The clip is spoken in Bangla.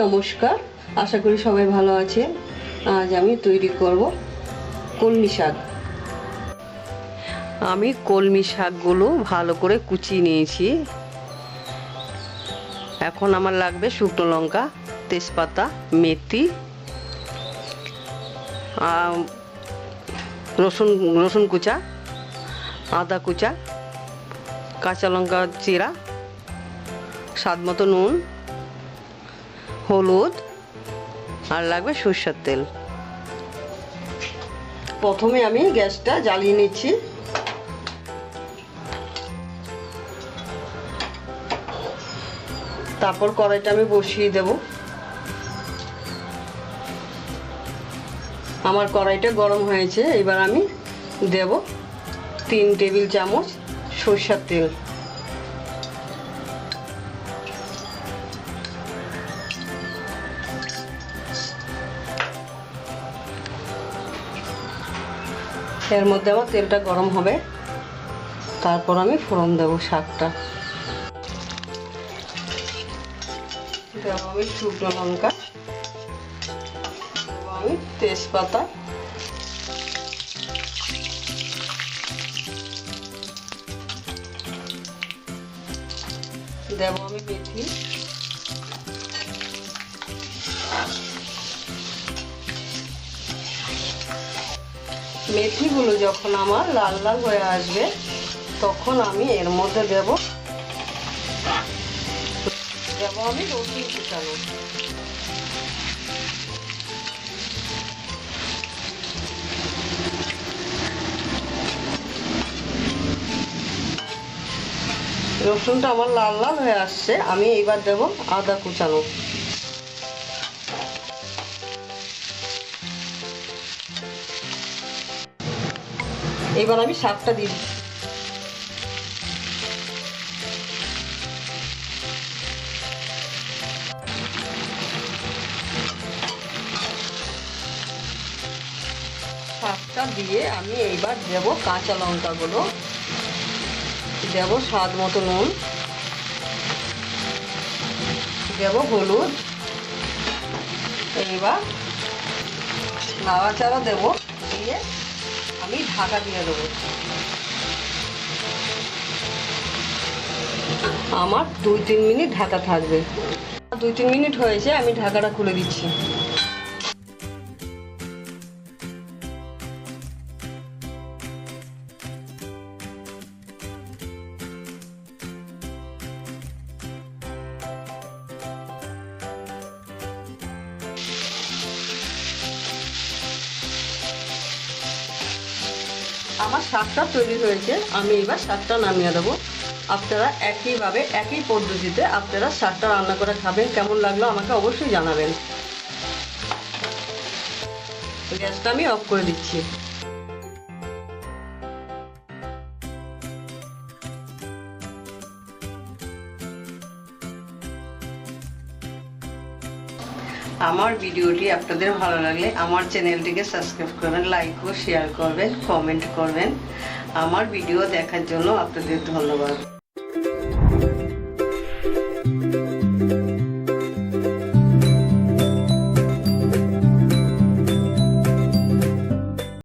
নমস্কার, আশা করি সবাই ভালো আছে আজ আমি তৈরি করব কলমি শাক। আমি কলমি শাকগুলো ভালো করে কুচিয়ে নিয়েছি। এখন আমার লাগবে শুকনো লঙ্কা, তেজপাতা, মেথি রসুন রসুন কুচা, আদা কুচা, কাঁচা লঙ্কা চিরা, স্বাদ মতো নুন হলুদ আর লাগবে সর্ষের তেল। প্রথমে আমি গ্যাসটা জ্বালিয়ে নিচ্ছি। তারপর কড়াইটা আমি বসিয়ে দেব। আমার কড়াইটা গরম হয়েছে, এবার আমি দেব তিন টেবিল চামচ সর্ষের তেল। এর মধ্যে আমার তেলটা গরম হবে। তারপর আমি ফোড়ন দেবো শাকটা। আমি শুকনো লঙ্কা। আমি তেজপাতা। দেবো আমি মেথি। মেথিগুলো যখন আমার লাল লাল হয়ে আসবে, তখন আমি এর মধ্যে দেব দেব আমি রসুন কুচানো। রসুনটা আমার লাল লাল হয়ে আসছে, আমি এইবার দেব আদা কুচানো। এবার আমি শাকটা দিয়ে দিচ্ছি শাকটা দিয়ে আমি এইবার দেব কাঁচা লঙ্কাগুলো। দেব স্বাদ মতো নুন। দেব হলুদ। এইবার নাড়াচাড়া দেবো দিয়ে আমি ঢাকা দিয়ে দেবো। আমার দুই তিন মিনিট ঢাকা থাকবে। দুই তিন মিনিট হয়েছে, আমি ঢাকাটা খুলে দিচ্ছি। আমার শাকটা তৈরি হয়েছে, আমি এবার শাকটা নামিয়ে দেবো। আপনারা একইভাবে, একই পদ্ধতিতে আপনারা শাকটা রান্না করে খাবেন, কেমন লাগল আমাকে অবশ্যই জানাবেন। গ্যাসটা আমি অফ করে দিচ্ছি। আমার ভিডিওটি আপনাদের ভালো লাগলে আমার চ্যানেলটিকে সাবস্ক্রাইব করবেন লাইক ও শেয়ার করবেন কমেন্ট করবেন। আমার ভিডিও দেখার জন্য আপনাদের ধন্যবাদ।